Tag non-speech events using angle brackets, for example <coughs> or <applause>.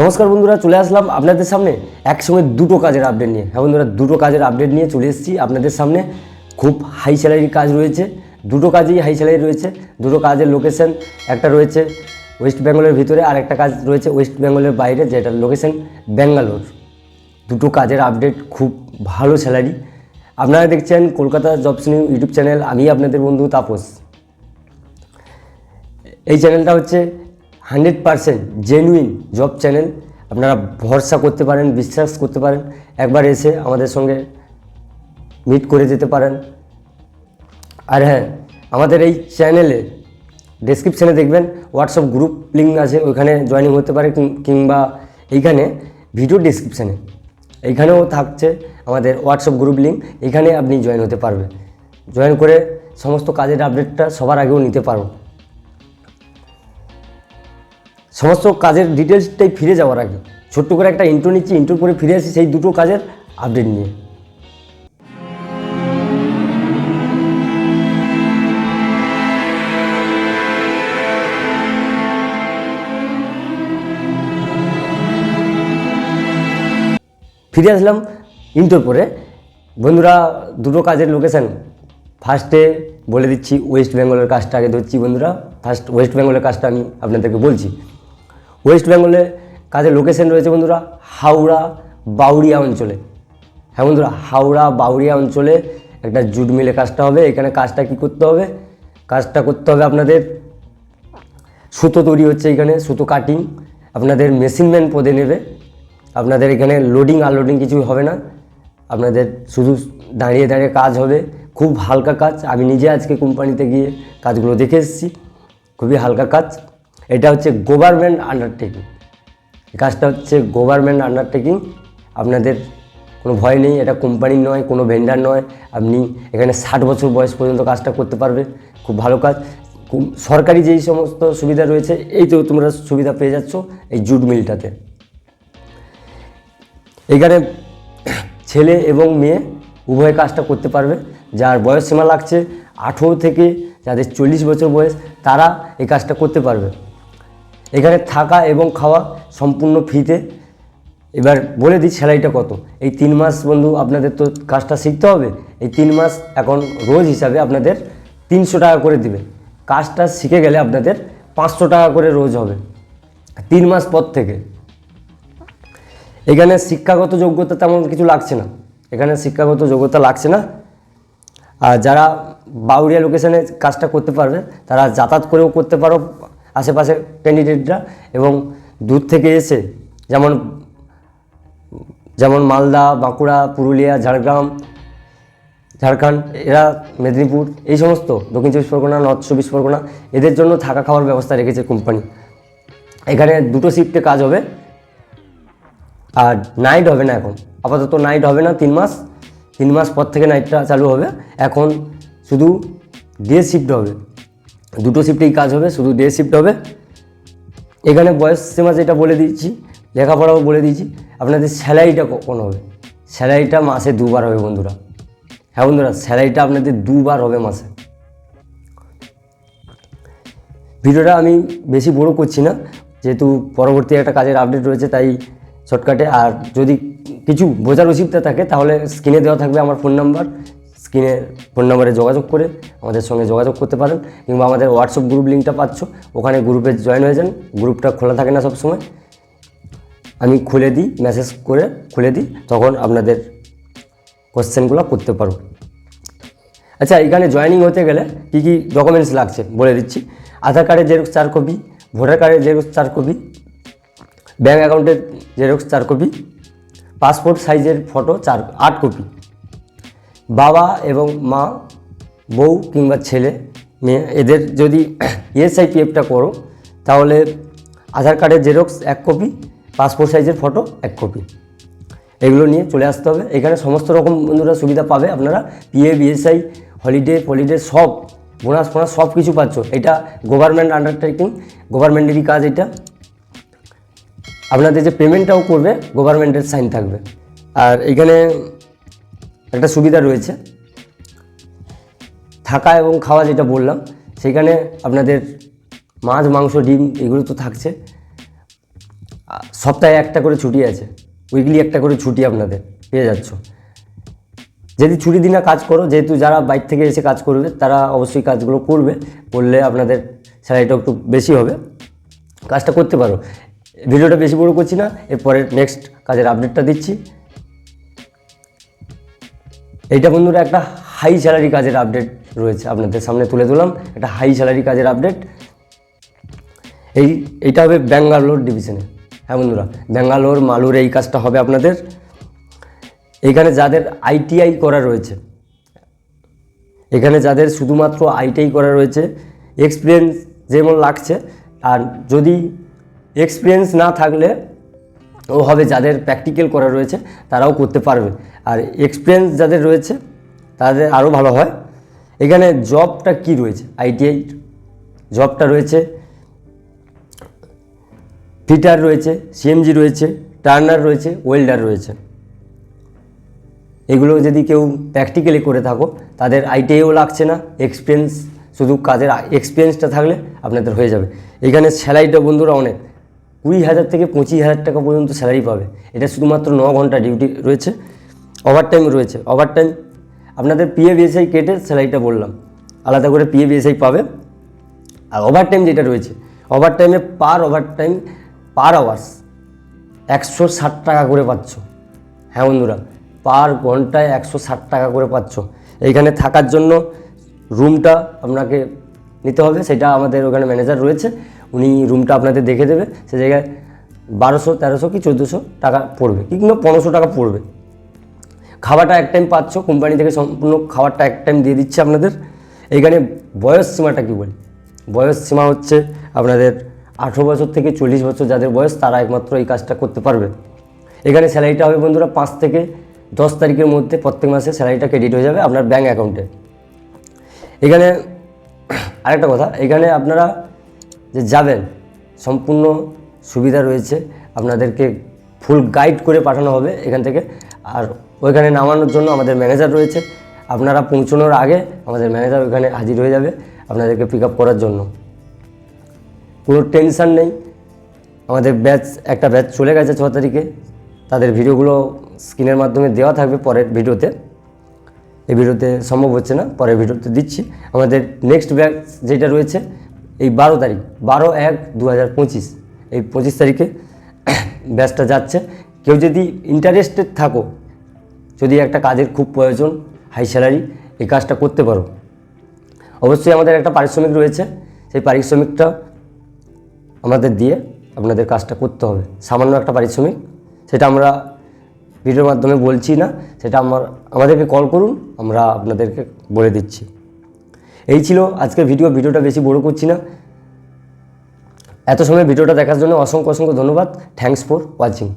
নমস্কার বন্ধুরা, চলে আসলাম আপনাদের সামনে একসঙ্গে দুটো কাজের আপডেট নিয়ে। হ্যাঁ বন্ধুরা, দুটো কাজের আপডেট নিয়ে চলে এসেছি আপনাদের সামনে। খুব হাই স্যালারির কাজ রয়েছে, দুটো কাজেই হাই স্যালারি রয়েছে। দুটো কাজের লোকেশন একটা রয়েছে ওয়েস্ট বেঙ্গলের ভিতরে, আর একটা কাজ রয়েছে ওয়েস্ট বেঙ্গলের বাইরে যেটার লোকেশন ব্যাঙ্গালোর দুটো কাজের আপডেট খুব ভালো স্যালারি আপনারা দেখছেন Kolkata jobs new YouTube channel আমি আপনাদের বন্ধু তাপস। এই চ্যানেলটা হচ্ছে hundred percent genuine job channel. আপনারা ভরসা করতে পারেন, বিশ্বাস করতে পারেন। একবার এসে আমাদের সঙ্গে মিট করে যেতে পারেন। আর হ্যাঁ আমাদের এই চ্যানেলে ডেসক্রিপশানে দেখবেন হোয়াটসঅ্যাপ গ্রুপ লিঙ্ক আছে, ওইখানে জয়েনিং হতে পারে কিংবা এইখানে ভিডিও ডেসক্রিপশানে এইখানেও থাকছে আমাদের হোয়াটসঅ্যাপ গ্রুপ লিঙ্ক এখানে আপনি জয়েন হতে পারবেন। জয়েন করে সমস্ত কাজের আপডেটটা সবার আগেও নিতে পারো। সমস্ত কাজের ডিটেলসটাই ফিরে যাওয়ার আগে, ছোট্ট করে একটা ইন্ট্রো নিচ্ছি ইন্ট্রো করে ফিরে আসি সেই দুটো কাজের আপডেট নিয়ে। ফিরে আসলাম ইন্টোর পরে বন্ধুরা, দুটো কাজের লোকেশান ফার্স্টে বলে দিচ্ছি ওয়েস্ট বেঙ্গলের কাজটা আগে ধরছি বন্ধুরা। ফার্স্ট ওয়েস্ট বেঙ্গলের কাজটা আমি আপনাদেরকে বলছি। ওয়েস্ট বেঙ্গলে কাজের লোকেশন রয়েছে বন্ধুরা হাওড়া বাউরিয়া অঞ্চলে। হ্যাঁ বন্ধুরা, হাওড়া বাউরিয়া অঞ্চলে একটা জুট মিলে কাজটা হবে। এখানে কাজটা কি করতে হবে? কাজটা করতে হবে আপনাদের সুতো তৈরি হচ্ছে এখানে, সুতো কাটিং আপনাদের মেশিনম্যান পদে নেবে। আপনাদের এখানে লোডিং আনলোডিং কিছু হবে না। আপনাদের শুধু দাঁড়িয়ে দাঁড়িয়ে কাজ হবে। খুব হালকা কাজ। আমি নিজে আজকে কোম্পানিতে গিয়ে কাজগুলো দেখে এসেছি। খুবই হালকা কাজ। এটা হচ্ছে গভর্নমেন্ট আন্ডারটেকিং কাজটা হচ্ছে গভর্নমেন্ট আন্ডারটেকিং আপনাদের কোনো ভয় নেই, এটা কোম্পানির নয়, কোনো ভেন্ডার নয়। আপনি এখানে ষাট বছর বয়স পর্যন্ত কাজটা করতে পারবে, খুব ভালো কাজ। সরকারি যেই সমস্ত সুবিধা রয়েছে, এই তো তোমরা সুবিধা পেয়ে যাচ্ছ এই জুট মিলটাতে। এখানে ছেলে এবং মেয়ে উভয় কাজটা করতে পারবে। যার বয়স সীমা লাগছে আঠেরো থেকে যাদের চল্লিশ বছর বয়স, তারা এই কাজটা করতে পারবে। এখানে থাকা এবং খাওয়া সম্পূর্ণ ফ্রিতে। এবার বলে দিই স্যালারিটা কত। এই তিন মাস বন্ধু আপনাদের তো কাজটা শিখতে হবে। এই তিন মাস এখন রোজ হিসাবে আপনাদের তিনশো টাকা করে দিবে। কাজটা শিখে গেলে আপনাদের পাঁচশো টাকা করে রোজ হবে। তিন মাস পর থেকে। এখানে শিক্ষাগত যোগ্যতা তেমন কিছু লাগছে না। এখানে শিক্ষাগত যোগ্যতা লাগছে না। আর যারা বাউরিয়া লোকেশনে কাজটা করতে পারবে, তারা যাতায়াত করেও করতে পারো। আশেপাশে ক্যান্ডিডেটরা এবং দূর থেকে এসে যেমন যেমন মালদা, বাঁকুড়া, পুরুলিয়া, ঝাড়গ্রাম, ঝাড়খণ্ড, এরা মেদিনীপুর, এই সমস্ত দক্ষিণ চব্বিশ পরগনা নর্থ চব্বিশ পরগনা, এদের জন্য থাকা খাওয়ার ব্যবস্থা রেখেছে কোম্পানি এখানে দুটো শিফটে কাজ হবে। আর নাইট হবে না এখন। আপাতত নাইট হবে না তিন মাস। তিন মাস পর থেকে নাইটটা চালু হবে। এখন শুধু ডে শিফট হবে। দুটো শিফটেই কাজ হবে, শুধু ডে শিফট হবে। এখানে বয়স সীমা যেটা বলে দিচ্ছি, লেখাপড়াও বলে দিয়েছি আপনাদের স্যালারিটা কখন হবে? স্যালারিটা মাসে দুবার হবে বন্ধুরা। হ্যাঁ বন্ধুরা, স্যালারিটা আপনাদের দুবার হবে মাসে। ভিডিওটা আমি বেশি বড় করছি না, যেহেতু পরবর্তী একটা কাজের আপডেট রয়েছে, তাই শর্টকাটে আর যদি কিছু বোঝার অসুবিধা থাকে, তাহলে স্ক্রিনে দেওয়া থাকবে আমার ফোন নাম্বার স্ক্রিনে ফোন নাম্বারে যোগাযোগ করে আমাদের সঙ্গে যোগাযোগ করতে পারেন কিংবা আমাদের হোয়াটসঅ্যাপ গ্রুপ লিঙ্কটা পাচ্ছ, ওখানে গ্রুপে জয়েন হয়ে যান। গ্রুপটা খোলা থাকে না সবসময়। আমি খুলে দিই মেসেজ করে খুলে দিই, তখন আপনাদের কোশ্চেনগুলো করতে পারো আচ্ছা এখানে জয়েনিং হতে গেলে কী কী ডকুমেন্টস লাগছে বলে দিচ্ছি। আধার কার্ডের জেরক্স চার কপি ভোটার কার্ডের জেরক্স চার কপি ব্যাঙ্ক অ্যাকাউন্টের জেরক্স চার কপি পাসপোর্ট সাইজের ফটো চার, আট কপি বাবা এবং মা, বউ কিংবা ছেলে, মেয়ে, এদের যদি ইএসআই পিএফটা করো, তাহলে আধার কার্ডের জেরক্স এক কপি, পাসপোর্ট সাইজের ফটো এক কপি। এগুলো নিয়ে চলে আসতে হবে। এখানে সমস্ত রকম বন্ধুরা সুবিধা পাবে আপনারা। পিএ বিএসআই হলিডে ফলিডে সব বোনাস ফোনাস সব কিছু পাচ্ছ। এটা গভর্নমেন্ট আন্ডারটেকিং গভর্নমেন্টেরই কাজ এটা। আপনাদের যে পেমেন্টটাও করবে গভর্নমেন্টের সাইন থাকবে। আর এখানে একটা সুবিধা রয়েছে। থাকা এবং খাওয়া যেটা বললাম, সেখানে আপনাদের মাছ, মাংস, ডিম এগুলো তো থাকছে। সপ্তাহে একটা করে ছুটি আছে উইকলি একটা করে ছুটি আপনাদের পেয়ে যাচ্ছ। যদি ছুটি দিনা কাজ করো, যেহেতু যারা বাইর থেকে এসে কাজ করবে, তারা অবশ্যই কাজগুলো করবে, করলে আপনাদের স্যালারিটা একটু বেশি হবে। কাজটা করতে পারো। ভিডিওটা বেশি বড় করছি না, এরপরে নেক্সট কাজের আপডেটটা দিচ্ছি। এইটা বন্ধুরা একটা হাই স্যালারি কাজের আপডেট রয়েছে। আপনাদের সামনে তুলে দিলাম একটা হাই স্যালারি কাজের আপডেট এই, এইটা হবে ব্যাঙ্গালোর ডিভিশনে হ্যাঁ বন্ধুরা ব্যাঙ্গালোর মালুর এই কাজটা হবে আপনাদের। এখানে যাদের আইটিআই করা রয়েছে, এখানে যাদের শুধুমাত্র আইটিআই করা রয়েছে এক্সপিরিয়েন্স যেমন লাগছে, আর যদি এক্সপিরিয়েন্স না থাকলে ও হবে যাদের প্র্যাকটিক্যাল করা রয়েছে, তারাও করতে পারবে। আর এক্সপিরিয়েন্স যাদের রয়েছে, তাদের আরও ভালো হয়। এখানে জবটা কি রয়েছে? আইটিআই জবটা রয়েছে ফিটার রয়েছে সিএমজি রয়েছে টার্নার রয়েছে ওয়েল্ডার রয়েছে। এগুলো যদি কেউ প্র্যাকটিক্যালি করে থাকো, তাদের আইটিআইও লাগছে না এক্সপিরিয়েন্স শুধু কাজের এক্সপিরিয়েন্সটা থাকলে আপনাদের হয়ে যাবে। এখানে স্যালারিটা বন্ধুরা অনেক। কুড়ি হাজার থেকে পঁচিশ হাজার টাকা পর্যন্ত স্যালারি পাবে। এটা শুধুমাত্র ন ঘণ্টা ডিউটি রয়েছে ওভার টাইম রয়েছে ওভার টাইম আপনাদের পিএ বিএসআই কেটে স্যালারিটা বললাম। আলাদা করে পিএ বিএসআই পাবে। আর ওভার টাইম যেটা রয়েছে ওভার টাইমে per overtime per hours একশো ষাট টাকা করে পাচ্ছ। হ্যাঁ বন্ধুরা পার ঘন্টায় একশো ষাট টাকা করে পাচ্ছ। এইখানে থাকার জন্য রুমটা আপনাকে নিতে হবে, সেটা আমাদের ওখানে ম্যানেজার রয়েছে। উনি রুমটা আপনাদের দেখে দেবে, সে জায়গায় বারোশো, তেরোশো কি চোদ্দোশো টাকা পড়বে, কি কিংবা পনেরোশো টাকা পড়বে। খাবারটা এক টাইম পাচ্ছ কোম্পানি থেকে সম্পূর্ণ খাবারটা এক টাইম দিয়ে দিচ্ছে আপনাদের। এইখানে বয়স সীমাটা কী বলি? বয়স সীমা হচ্ছে আপনাদের আঠেরো বছর থেকে চল্লিশ বছর যাদের বয়স, তারা একমাত্র এই কাজটা করতে পারবে। এখানে স্যালারিটা হবে বন্ধুরা পাঁচ থেকে দশ তারিখের মধ্যে, প্রত্যেক মাসে স্যালারিটা ক্রেডিট হয়ে যাবে আপনার ব্যাঙ্ক অ্যাকাউন্টে এখানে আরেকটা কথা, এখানে আপনারা যে যাবেন, সম্পূর্ণ সুবিধা রয়েছে। আপনাদেরকে ফুল গাইড করে পাঠানো হবে এখান থেকে। আর ওইখানে নামানোর জন্য আমাদের ম্যানেজার রয়েছে। আপনারা পৌঁছানোর আগে আমাদের ম্যানেজার ওইখানে হাজির হয়ে যাবে আপনাদেরকে পিক আপ করার জন্য। কোনো টেনশান নেই। আমাদের ব্যাচ একটা ব্যাচ চলে গেছে ছ তারিখে। তাদের ভিডিওগুলো স্ক্রিনের মাধ্যমে দেওয়া থাকবে পরের ভিডিওতে। এই ভিডিওতে সম্ভব হচ্ছে না, পরের ভিডিওতে দিচ্ছি। আমাদের নেক্সট ব্যাচ যেটা রয়েছে এই বারো তারিখ, বারো এক দু হাজার পঁচিশ, এই পঁচিশ তারিখে <coughs> ব্যাচটা যাচ্ছে। কেউ যদি ইন্টারেস্টেড থাকো, যদি একটা কাজের খুব প্রয়োজন হাই স্যালারি এই কাজটা করতে পারো। অবশ্যই আমাদের একটা পারিশ্রমিক রয়েছে, সেই পারিশ্রমিকটা আমাদের দিয়ে আপনাদের কাজটা করতে হবে। সামান্য একটা পারিশ্রমিক, সেটা আমরা ভিডিওর মাধ্যমে বলছি না, সেটা আমার, আমাদেরকে কল করুন, আমরা আপনাদেরকে বলে দিচ্ছি। এই ছিল আজকের ভিডিও ভিডিওটা বেশি বড় করছি না। এত সময় ভিডিওটা দেখার জন্য অসংখ্য অসংখ্য ধন্যবাদ। Thanks for watching